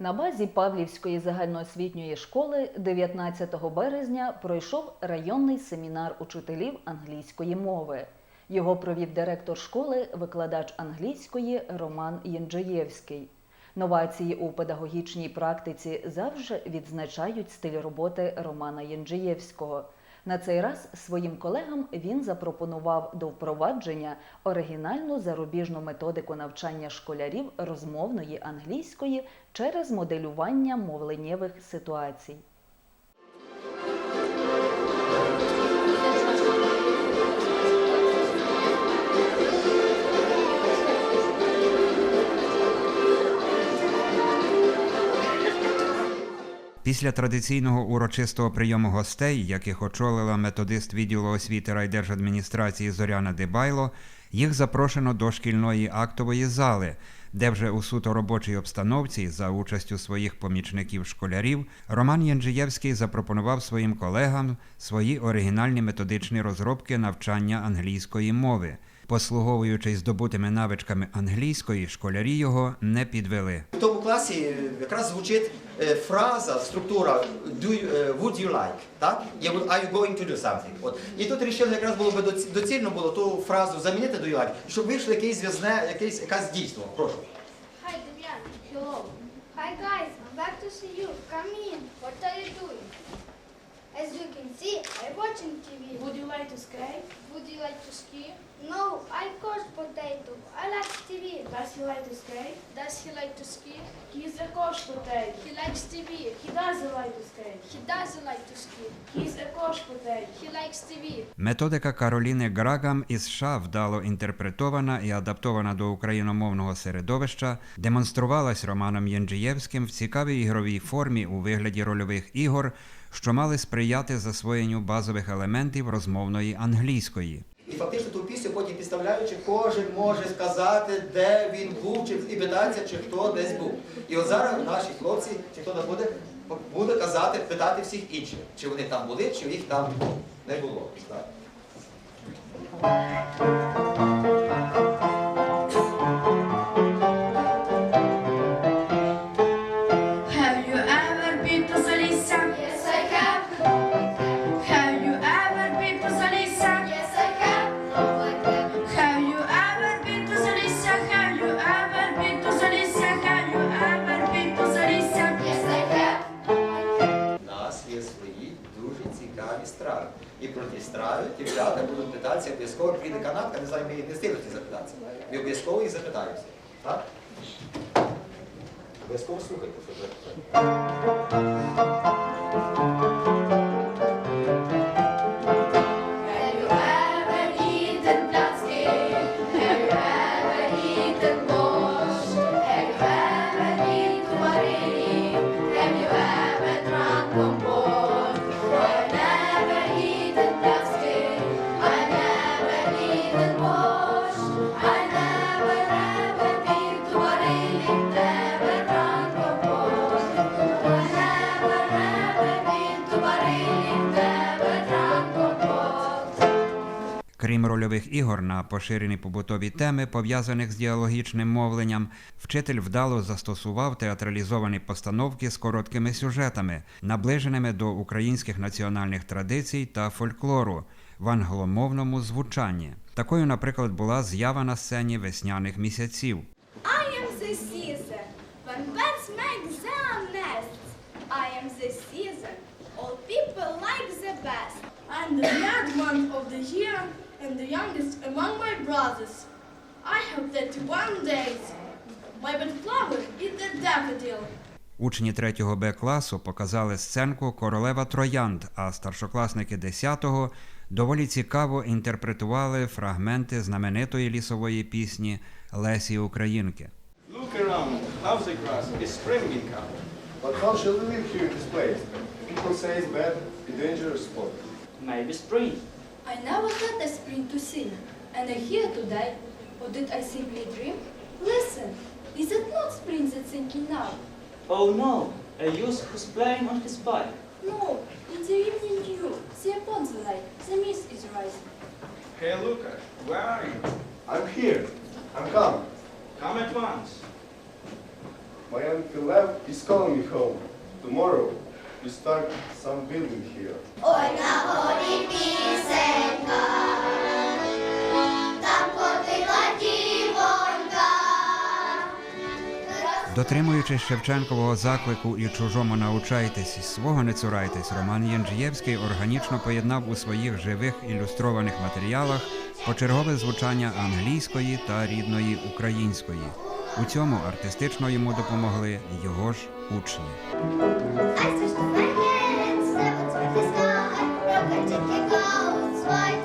На базі Павлівської загальноосвітньої школи 19 березня пройшов районний семінар учителів англійської мови. Його провів директор школи, викладач англійської Роман Єнджеєвський. Новації у педагогічній практиці завжди відзначають стиль роботи Романа Єнджеєвського. На цей раз своїм колегам він запропонував до впровадження оригінальну зарубіжну методику навчання школярів розмовної англійської через моделювання мовленнєвих ситуацій. Після традиційного урочистого прийому гостей, яких очолила методист відділу освіти райдержадміністрації Зоряна Дебайло, їх запрошено до шкільної актової зали, де вже у суто робочій обстановці за участю своїх помічників школярів Роман Янджиєвський запропонував своїм колегам свої оригінальні методичні розробки навчання англійської мови. Послуговуючись здобутими навичками англійської, школярі його не підвели. В тому класі якраз звучить е, фраза, структура do you, е, would you like, так? Я would- Are you going to do something? От. І тут вирішили, якраз було би доці- доцільно було ту фразу замінити do you like, щоб вийшло якесь зв'язне, якесь якесь дійство. Прошу. Hi, Devian. Hello. Hi, guys. I'm back to see you. Come in. What are you doing? As you can see, I'm watching TV. Would you like to skate? Would you like to ski? No, I coach potato. I like TV. Does he like to skate? Does he like to ski? He's a coach potato. He likes TV. He doesn't like to skate. He doesn't like to ski. He's a coach potato. He likes TV. Методика Кароліни Грагам із США вдало інтерпретована і адаптована до україномовного середовища, демонструвалась Романом Єнджієвським в цікавій ігровій формі у вигляді рольових ігор, що мали сприяти засвоєнню базових елементів розмовної англійської. І фактично ту пісню потім підставляючи, кожен може сказати, де він був, чи і питається, чи хто десь був. І от зараз наші хлопці, чи хто там буде, буде казати, питати всіх інших, чи вони там були, чи їх там не було. Так. Цікаві страви. І про ті страви дівчата будуть питатися обов'язково прийде канатка, не знаю, ми не встигнути запитатися. Ми обов'язково їх запитаємося. Так? Обов'язково слухайте, Крім рольових ігор на поширені побутові теми, пов'язаних з діалогічним мовленням, вчитель вдало застосував театралізовані постановки з короткими сюжетами, наближеними до українських національних традицій та фольклору в англомовному звучанні. Такою, наприклад, була з'ява на сцені весняних місяців. I am the season when birds make their nests. I am the season all people like the I'm the young one of the year and the youngest among my brothers. I have 31 days. My bed flower is the daffodil. Учні 3 Б класу показали сценку Королева Троянд, а старшокласники 10-го доволі цікаво інтерпретували фрагменти знаменитої лісової пісні Лесі Українки. Look around. How's the grass? It's springing up. But how shall we live here in this place? People say it's bad, a dangerous spot. Maybe spring. I never had a spring to see, and I here today. Or did I simply dream? Listen, is it not spring that's sinking now? Oh no, a youth who's playing on his bike. No, it's the evening dew. See upon the light, the mist is rising. Hey, Lucas, where are you? I'm here. I'm come. Come at once. My uncle Lev is calling me home. Tomorrow we start some building here. Ой, на горі пісенька, там ходила дівонька. Дотримуючись Шевченкового заклику і чужому научайтесь, свого не цурайтесь, Роман Єнджієвський органічно поєднав у своїх живих ілюстрованих матеріалах почергове звучання англійської та рідної української. У цьому артистично йому допомогли його ж учні. I switched my hands, seven to the sky, broke a ticket clouds, white